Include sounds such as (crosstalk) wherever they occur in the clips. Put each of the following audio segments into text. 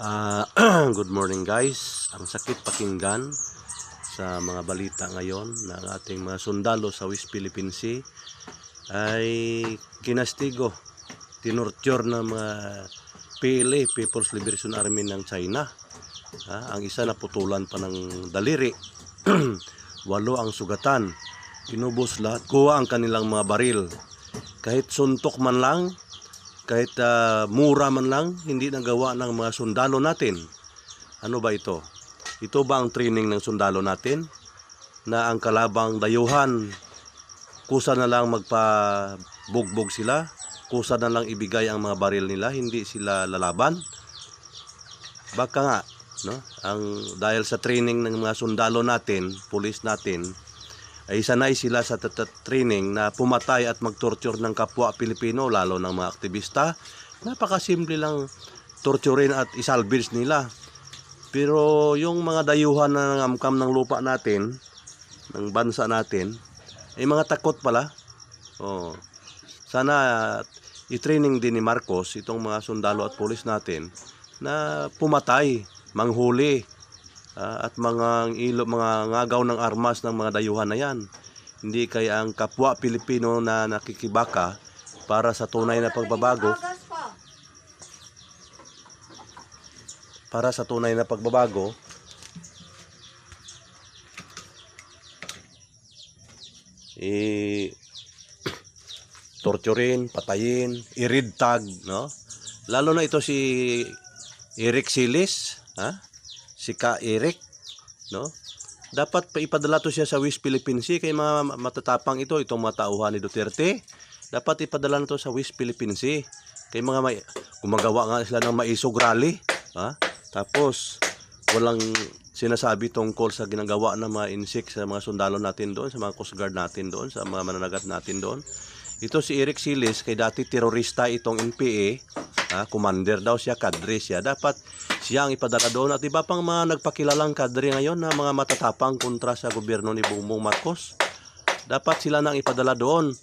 Ah, (clears throat) good morning guys. Ang sakit pakinggan sa mga balita ngayon ng ating mga sundalo sa West Philippine Sea ay kinastigo, tinorture ng mga PLA, People's Liberation Army ng China. Ah, ang isa naputulan pa ng daliri. (clears throat) Walo ang sugatan. Inubos lahat. Kuha ang kanilang mga baril. Kahit suntok man lang, kahit ah, mura man lang, hindi nagawa ng mga sundalo natin. Ano ba ito? Ito ba ang training ng sundalo natin? Na ang kalabang dayuhan, kusa na lang magpabugbog sila, kusa na lang ibigay ang mga baril nila, hindi sila lalaban? Baka nga, no? Ang dahil sa training ng mga sundalo natin, pulis natin, ay sanay sila sa training na pumatay at magtorture ng kapwa Pilipino, lalo ng mga aktivista. Napakasimple lang torturin at isalvage nila. Pero yung mga dayuhan na nangamkam ng lupa natin, ng bansa natin, ay mga takot pala. Oh. Sana i-training din ni Marcos itong mga sundalo at pulis natin na pumatay, manghuli, ah, at mga ilo, mga ngagaw ng armas ng mga dayuhan na yan. Hindi kaya ang kapwa Pilipino na nakikibaka para sa tunay na pagbabago, para sa tunay na pagbabago, i (coughs) torturin, patayin, i-read tag, no? Lalo na ito si Eric Silis, ha? Si Ka Eric, no? Dapat pa ipadala to siya sa West Philippine Sea kay mga matatapang ito, itong mga tauhan ni Duterte. Dapat ipadala na to sa West Philippine Sea. Kay mga may, gumagawa nga sila ng maisog rally, ha? Tapos walang sinasabi tungkol sa ginagawa ng mga insect sa mga sundalo natin doon, sa mga Coast Guard natin doon, sa mga mananagat natin doon. Ito si Eric Silis, kay dati terorista itong NPA, ha, commander daw siya, kadre siya. Dapat siya ang ipadala doon. At iba pang mga nagpakilalang kadre ngayon na mga matatapang kontra sa gobyerno ni Bongbong Marcos. Dapat sila nang ipadala doon.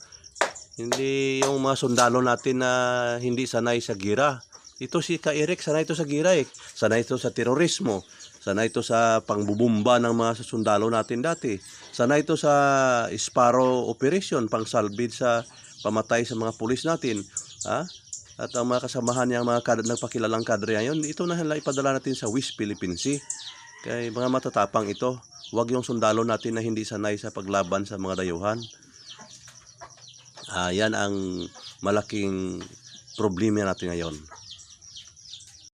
Hindi yung mga sundalo natin na hindi sanay sa gira. Ito si Ka Eric, sanay ito sa gira eh. Sanay ito sa terorismo. Sanay ito sa pangbubumba ng mga sundalo natin dati. Sanay ito sa Sparrow operation, pang salvage sa pamatay sa mga pulis natin. Ha? At ang mga kasamahan niya, mga kad nagpakilalang kadre ngayon, ito na lang ipadala natin sa West Philippine Sea. Kaya mga matatapang ito, huwag yung sundalo natin na hindi sanay sa paglaban sa mga dayuhan. Ah, yan ang malaking problema natin ngayon.